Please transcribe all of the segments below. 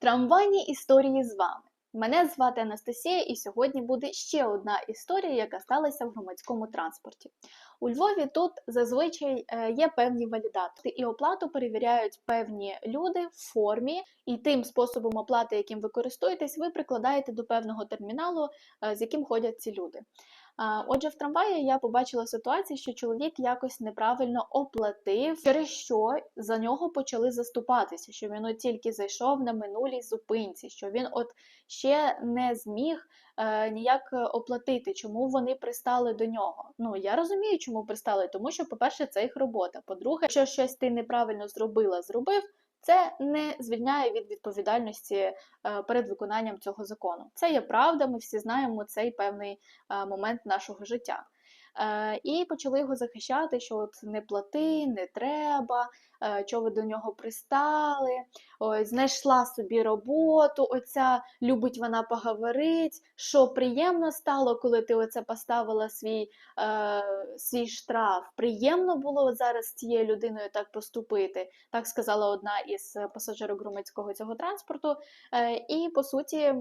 Трамвайні історії з вами. Мене звати Анастасія, і сьогодні буде ще одна історія, яка сталася в громадському транспорті. У Львові тут зазвичай е, є певні валідатори, і оплату перевіряють певні люди в формі, і тим способом оплати, яким ви користуєтесь, ви прикладаєте до певного терміналу, е, з яким ходять ці люди. Отже, в трамваї я побачила ситуацію, що чоловік якось неправильно оплатив, через що за нього почали заступатися, що він от тільки зайшов на минулій зупинці, що він от ще не зміг е, ніяк оплатити, чому вони пристали до нього. Ну я розумію, чому пристали, тому що, по-перше, це їх робота. По-друге, якщо щось ти неправильно зробила, зробив. Це не звільняє від відповідальності е, перед виконанням цього закону. Це є правда, ми всі знаємо цей певний е, момент нашого життя. Е, І почали його захищати, що от не плати, не треба, е, що ви до нього пристали, ой, знайшла собі роботу, оця любить вона поговорить, що приємно стало, коли ти оце поставила свій, е, свій штраф. Приємно було зараз з цією людиною так поступити, так сказала одна із пасажирок громадського цього транспорту. Е, І по суті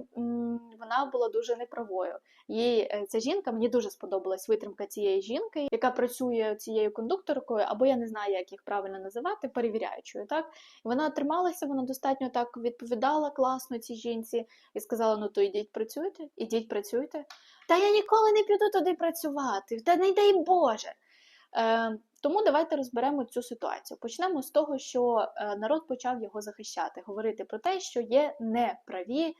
вона була дуже неправою. Їй е, ця жінка мені дуже сподобалась витримка цієї жінки, яка працює цією кондукторкою, або я не знаю, як їх правильно називати, перевіряючою. Так вона трималася, вона достатньо так відповідала класно цій жінці і сказала: ну то йдіть працюйте, ідіть працюйте. Та я ніколи не піду туди працювати, та не дай Боже. Е, тому давайте розберемо цю ситуацію. Почнемо з того, що е, народ почав його захищати, говорити про те, що є неправі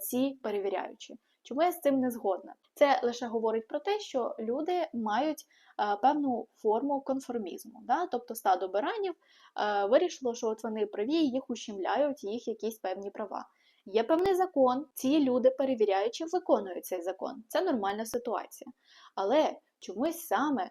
ці перевіряючі. Чому я з цим не згодна? Це лише говорить про те, що люди мають е, певну форму конформізму. Да? Тобто стадо баранів е, вирішило, що от вони праві, їх ущемляють, їх якісь певні права. Є певний закон, ці люди, перевіряючи, виконують цей закон. Це нормальна ситуація. Але чомусь саме е,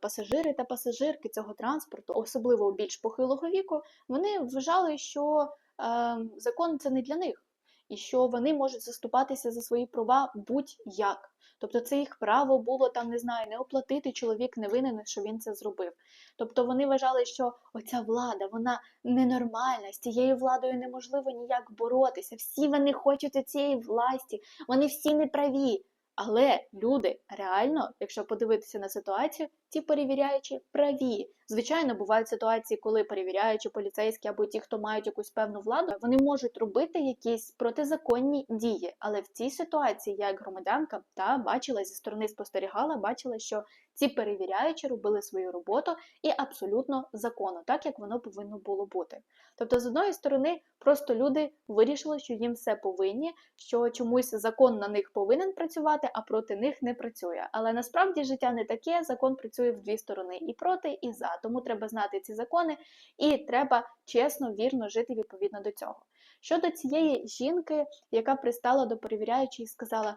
пасажири та пасажирки цього транспорту, особливо більш похилого віку, вони вважали, що е, закон це не для них і що вони можуть заступатися за свої права будь-як. Тобто це їх право було там, не знаю, не оплатити чоловік не винен, що він це зробив. Тобто вони вважали, що оця влада, вона ненормальна, з цією владою неможливо ніяк боротися. Всі вони хочуть цієї власті, вони всі неправі. Але люди реально, якщо подивитися на ситуацію, ті перевіряючі праві. Звичайно, бувають ситуації, коли перевіряючі поліцейські або ті, хто мають якусь певну владу, вони можуть робити якісь протизаконні дії. Але в цій ситуації, я як громадянка та бачила зі сторони, спостерігала, бачила, що ці перевіряючі робили свою роботу і абсолютно законно, так як воно повинно було бути. Тобто, з одної сторони, просто люди вирішили, що їм все повинні, що чомусь закон на них повинен працювати, а проти них не працює. Але насправді життя не таке, закон працює в дві сторони і проти, і за. Тому треба знати ці закони, і треба чесно, вірно жити відповідно до цього. Щодо цієї жінки, яка пристала до перевіряючої і сказала: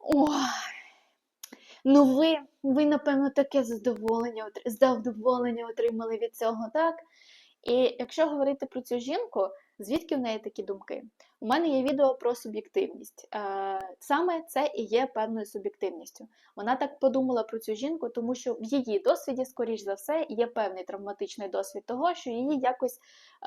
Ой, ну ви, ви, напевно, таке задоволення, задоволення отримали від цього, так? І якщо говорити про цю жінку, звідки в неї такі думки? У мене є відео про суб'єктивність. Е, Саме це і є певною суб'єктивністю. Вона так подумала про цю жінку, тому що в її досвіді, скоріш за все, є певний травматичний досвід того, що її якось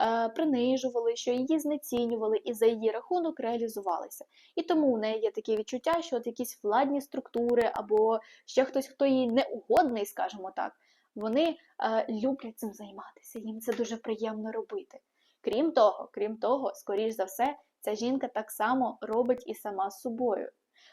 е, принижували, що її знецінювали і за її рахунок реалізувалися. І тому у неї є таке відчуття, що от якісь владні структури або ще хтось, хто їй неугодний, скажімо так вони е, люблять цим займатися, їм це дуже приємно робити. Крім того, крім того, скоріш за все, ця жінка так само робить і сама з собою.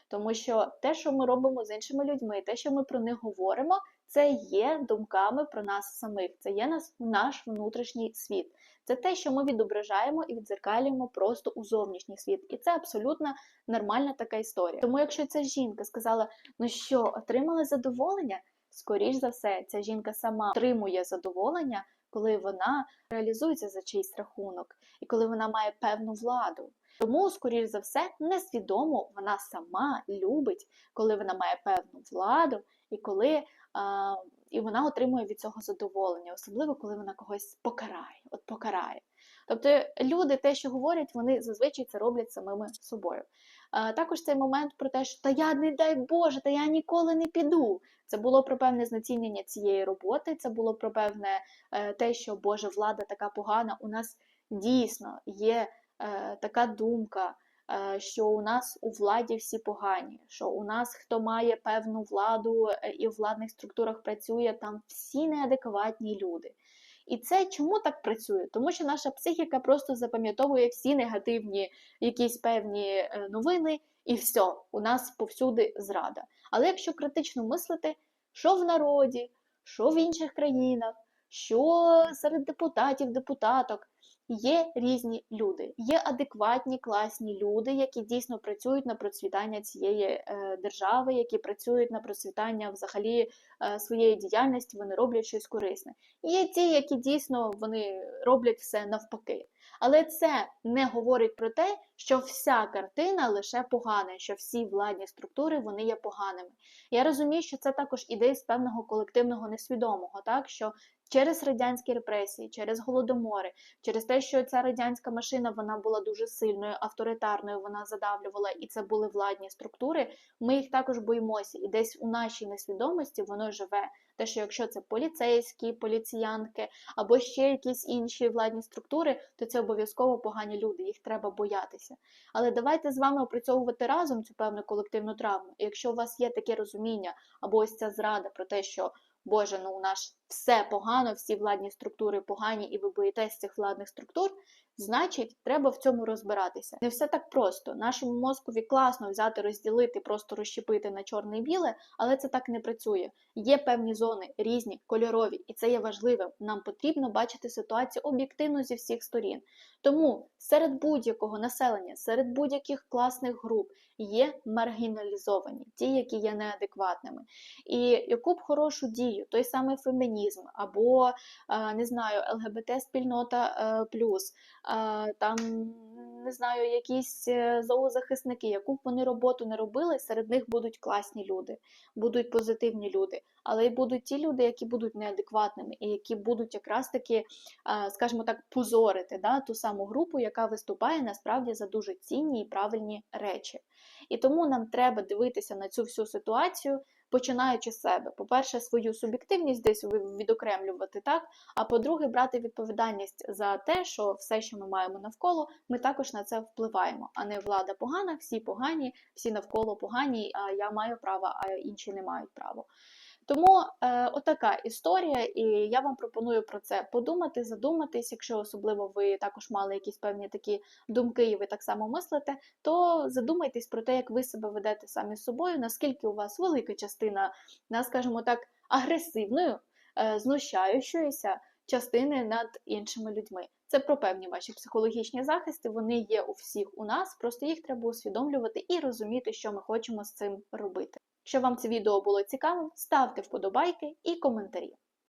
Тому що те, що ми робимо з іншими людьми, те, що ми про них говоримо, це є думками про нас самих, це є нас, наш внутрішній світ. Це те, що ми відображаємо і відзеркалюємо просто у зовнішній світ. І це абсолютно нормальна така історія. Тому, якщо ця жінка сказала, ну що, отримала задоволення, скоріш за все, ця жінка сама отримує задоволення, коли вона реалізується за чийсь рахунок, і коли вона має певну владу. Тому, скоріш за все, несвідомо вона сама любить, коли вона має певну владу, і коли а, і вона отримує від цього задоволення, особливо коли вона когось покарає. От покарає. Тобто люди те, що говорять, вони зазвичай це роблять самими собою. Також цей момент про те, що та я не дай Боже, та я ніколи не піду. Це було про певне знецінення цієї роботи, це було про певне е, те, що Боже, влада така погана. У нас дійсно є е, така думка, е, що у нас у владі всі погані, що у нас хто має певну владу і в владних структурах працює, там всі неадекватні люди. І це чому так працює? Тому що наша психіка просто запам'ятовує всі негативні якісь певні е, новини, і все, у нас повсюди зрада. Але якщо критично мислити, що в народі, що в інших країнах, що серед депутатів, депутаток, є різні люди, є адекватні, класні люди, які дійсно працюють на процвітання цієї е, держави, які працюють на процвітання взагалі е, своєї діяльності, вони роблять щось корисне. І є ті, які дійсно вони роблять все навпаки. Але це не говорить про те, що вся картина лише погана, що всі владні структури вони є поганими. Я розумію, що це також ідея з певного колективного несвідомого, так що через радянські репресії, через голодомори, через те, що ця радянська машина вона була дуже сильною, авторитарною, вона задавлювала, і це були владні структури. Ми їх також боїмося, і десь у нашій несвідомості воно живе. Те, що якщо це поліцейські, поліціянки або ще якісь інші владні структури, то це обов'язково погані люди, їх треба боятися. Але давайте з вами опрацьовувати разом цю певну колективну травму. І якщо у вас є таке розуміння, або ось ця зрада про те, що Боже, ну у нас все погано, всі владні структури погані, і ви боїтесь цих владних структур, значить, треба в цьому розбиратися. Не все так просто. Нашому мозкові класно взяти, розділити, просто розщепити на чорне і біле, але це так не працює. Є певні зони, різні, кольорові, і це є важливим. Нам потрібно бачити ситуацію об'єктивно зі всіх сторін. Тому серед будь-якого населення, серед будь-яких класних груп є маргіналізовані, ті, які є неадекватними. І яку б хорошу дію, той самий фемінізм, або не знаю, ЛГБТ-спільнота плюс, там не знаю, якісь е, зоозахисники, яку б вони роботу не робили, серед них будуть класні люди, будуть позитивні люди, але й будуть ті люди, які будуть неадекватними, і які будуть якраз таки, скажімо так, позорити да, ту саму групу, яка виступає насправді за дуже цінні і правильні речі. І тому нам треба дивитися на цю всю ситуацію починаючи з себе. По-перше, свою суб'єктивність десь відокремлювати, так? А по-друге, брати відповідальність за те, що все, що ми маємо навколо, ми також на це впливаємо. А не влада погана, всі погані, всі навколо погані, а я маю право, а інші не мають права. Тому е, отака історія, і я вам пропоную про це подумати, задуматись. Якщо особливо ви також мали якісь певні такі думки, і ви так само мислите, то задумайтесь про те, як ви себе ведете самі з собою, наскільки у вас велика частина, скажімо так, агресивною, е, знущаючоїся частини над іншими людьми. Це про певні ваші психологічні захисти, вони є у всіх у нас, просто їх треба усвідомлювати і розуміти, що ми хочемо з цим робити. Якщо вам це відео було цікавим, ставте вподобайки і коментарі.